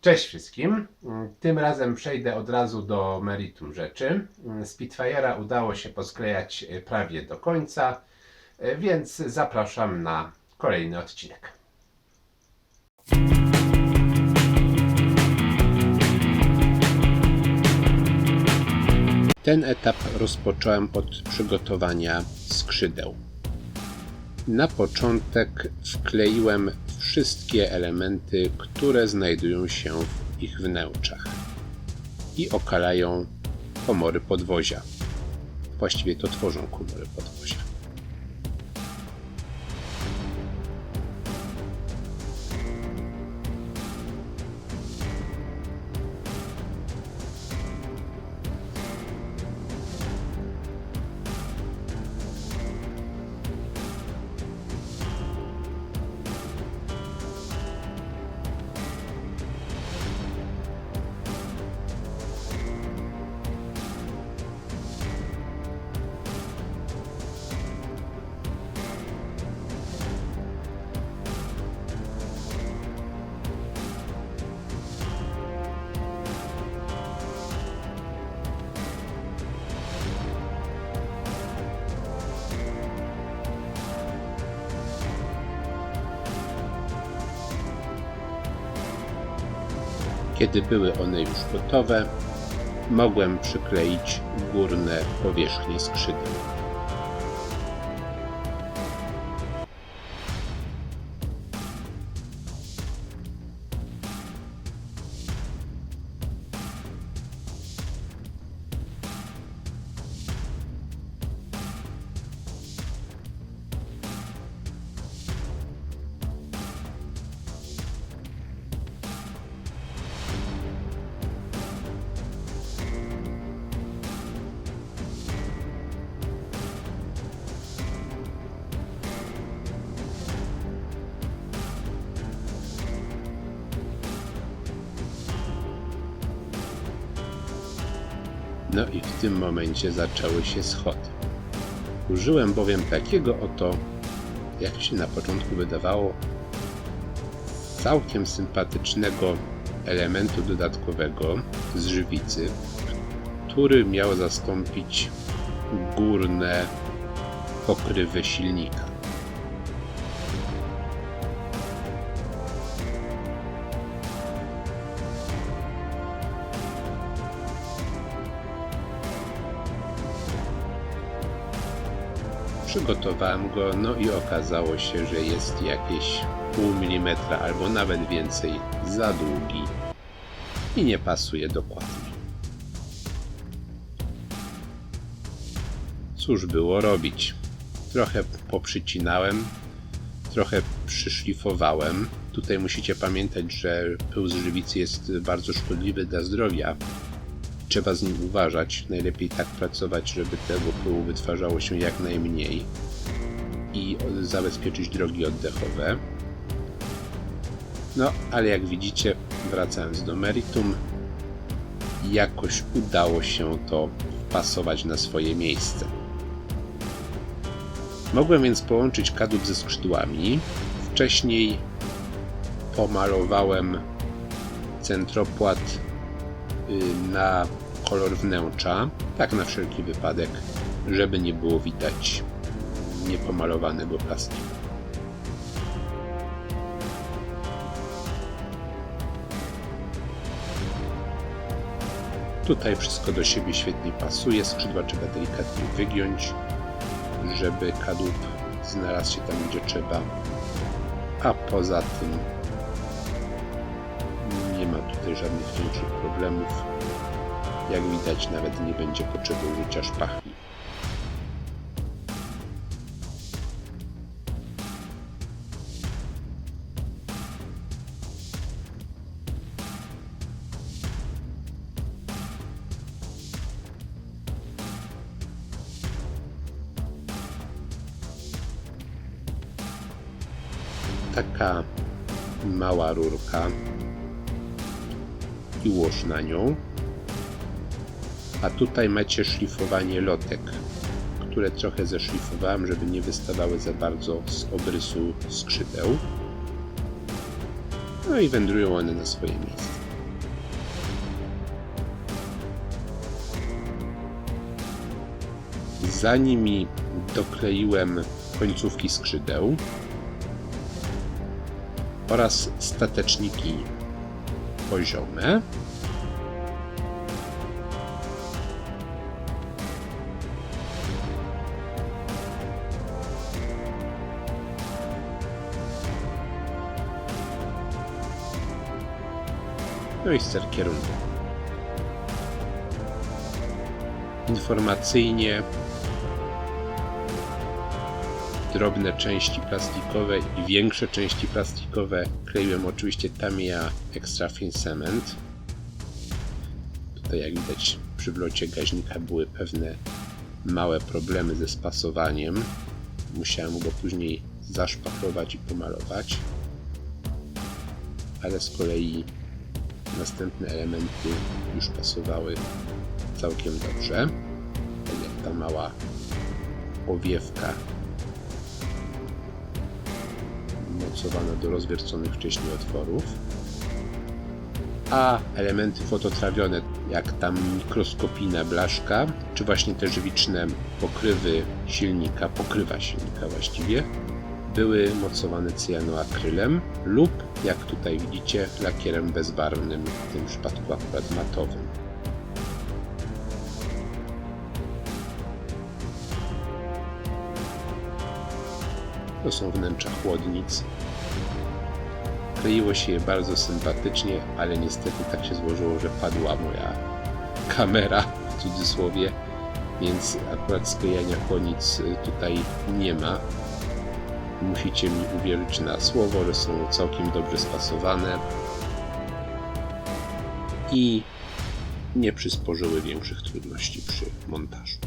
Cześć wszystkim. Tym razem przejdę od razu do meritum rzeczy. Spitfire'a udało się posklejać prawie do końca, więc zapraszam na kolejny odcinek. Ten etap rozpocząłem od przygotowania skrzydeł. Na początek wkleiłem wszystkie elementy, które znajdują się w ich wnętrzach i okalają komory podwozia. Właściwie to tworzą komory podwozia. Kiedy były one już gotowe, mogłem przykleić górne powierzchnie skrzydeł. No i w tym momencie zaczęły się schody. Użyłem bowiem takiego oto, jak się na początku wydawało, całkiem sympatycznego elementu dodatkowego z żywicy, który miał zastąpić górne pokrywy silnika. Przygotowałem go, no i okazało się, że jest jakieś pół milimetra albo nawet więcej za długi i nie pasuje dokładnie. Cóż było robić? Trochę poprzycinałem, trochę przyszlifowałem. Tutaj musicie pamiętać, że pył z żywicy jest bardzo szkodliwy dla zdrowia. Trzeba z nim uważać. Najlepiej tak pracować, żeby tego pyłu wytwarzało się jak najmniej i zabezpieczyć drogi oddechowe. No, ale jak widzicie, wracając do meritum, jakoś udało się to wpasować na swoje miejsce. Mogłem więc połączyć kadłub ze skrzydłami. Wcześniej pomalowałem centropłat na kolor wnętrza, tak na wszelki wypadek, żeby nie było widać niepomalowanego plastiku. Tutaj wszystko do siebie świetnie pasuje, skrzydła trzeba delikatnie wygiąć, żeby kadłub znalazł się tam gdzie trzeba, a poza tym tutaj żadnych większych problemów. Jak widać, nawet nie będzie potrzeby użycia szpachli. Taka mała rurka kostki ułóż na nią. A tutaj macie szlifowanie lotek, które trochę zeszlifowałem, żeby nie wystawały za bardzo z obrysu skrzydeł. No i wędrują one na swoje miejsce. Zanim dokleiłem końcówki skrzydeł oraz stateczniki poziome. No i ster kierunku. Informacyjnie drobne części plastikowe i większe części plastikowe kleiłem oczywiście Tamiya Extra Fin Cement. Tutaj jak widać przy wlocie gaźnika były pewne małe problemy ze spasowaniem. Musiałem go później zaszpachlować i pomalować. Ale z kolei następne elementy już pasowały całkiem dobrze. Tak jak ta mała owiewka do rozwierconych wcześniej otworów. A elementy fototrawione, jak tam mikroskopijna blaszka, czy właśnie te żywiczne pokrywy silnika, pokrywa silnika właściwie, były mocowane cyjanoakrylem lub, jak tutaj widzicie, lakierem bezbarwnym, w tym przypadku akurat matowym. To są wnętrza chłodnic. Kleiło się je bardzo sympatycznie, ale niestety tak się złożyło, że padła moja kamera w cudzysłowie, więc akurat sklejania chłodnic tutaj nie ma. Musicie mi uwierzyć na słowo, że są całkiem dobrze spasowane i nie przysporzyły większych trudności przy montażu.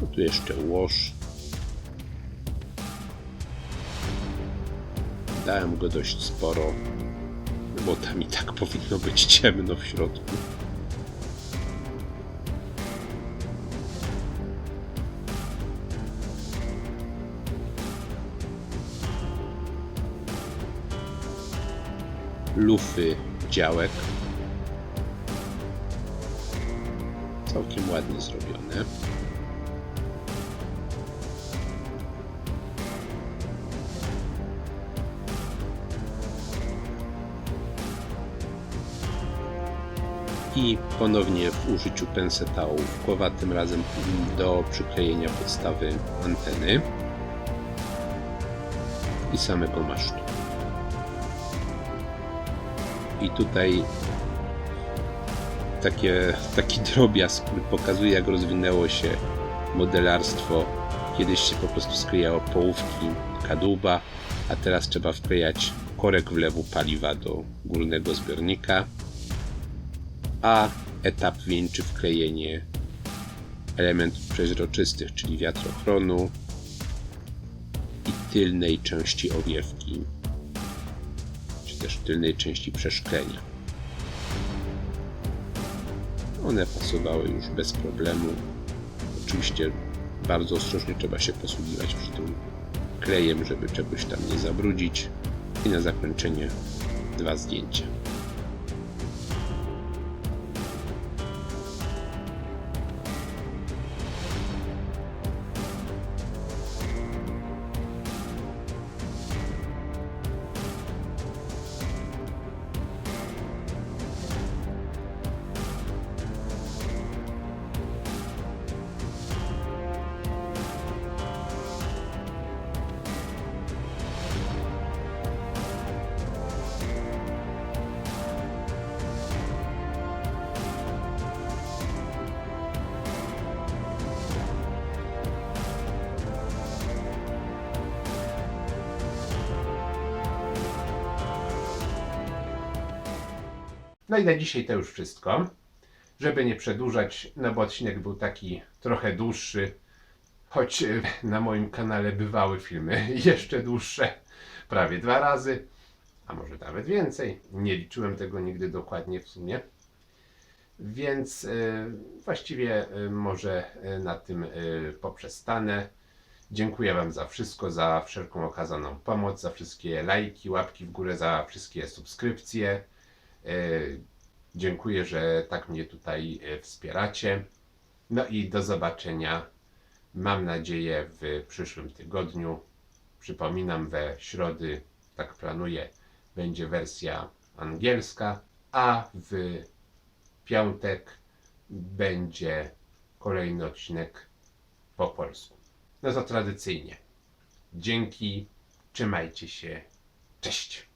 No tu jeszcze łoż. Dałem go dość sporo, bo tam i tak powinno być ciemno w środku. Lufy działek. Całkiem ładnie zrobione. I ponownie w użyciu penseta ołówkowa, tym razem do przyklejenia podstawy anteny i samego masztu. I tutaj takie, taki drobiazg, który pokazuje jak rozwinęło się modelarstwo. Kiedyś się po prostu sklejało połówki kadłuba, a teraz trzeba wklejać korek wlewu paliwa do górnego zbiornika a etap wieńczy wklejenie elementów przeźroczystych, czyli wiatrochronu i tylnej części owiewki, czy też tylnej części przeszklenia. One pasowały już bez problemu. Oczywiście bardzo ostrożnie trzeba się posługiwać przy tym klejem, żeby czegoś tam nie zabrudzić. I na zakończenie dwa zdjęcia. No i na dzisiaj to już wszystko. Żeby nie przedłużać, no bo odcinek był taki trochę dłuższy, choć e, na moim kanale bywały filmy jeszcze dłuższe, prawie dwa razy, a może nawet więcej. Nie liczyłem tego nigdy dokładnie w sumie. Więc e, właściwie e, może na tym poprzestanę. Dziękuję Wam za wszystko, za wszelką okazaną pomoc, za wszystkie lajki, łapki w górę, za wszystkie subskrypcje. E, Dziękuję, że tak mnie tutaj e, wspieracie. No i do zobaczenia. Mam nadzieję w przyszłym tygodniu. Przypominam, we środy, tak planuję, będzie wersja angielska, a w piątek będzie kolejny odcinek po polsku. No to tradycyjnie. Dzięki, trzymajcie się, cześć.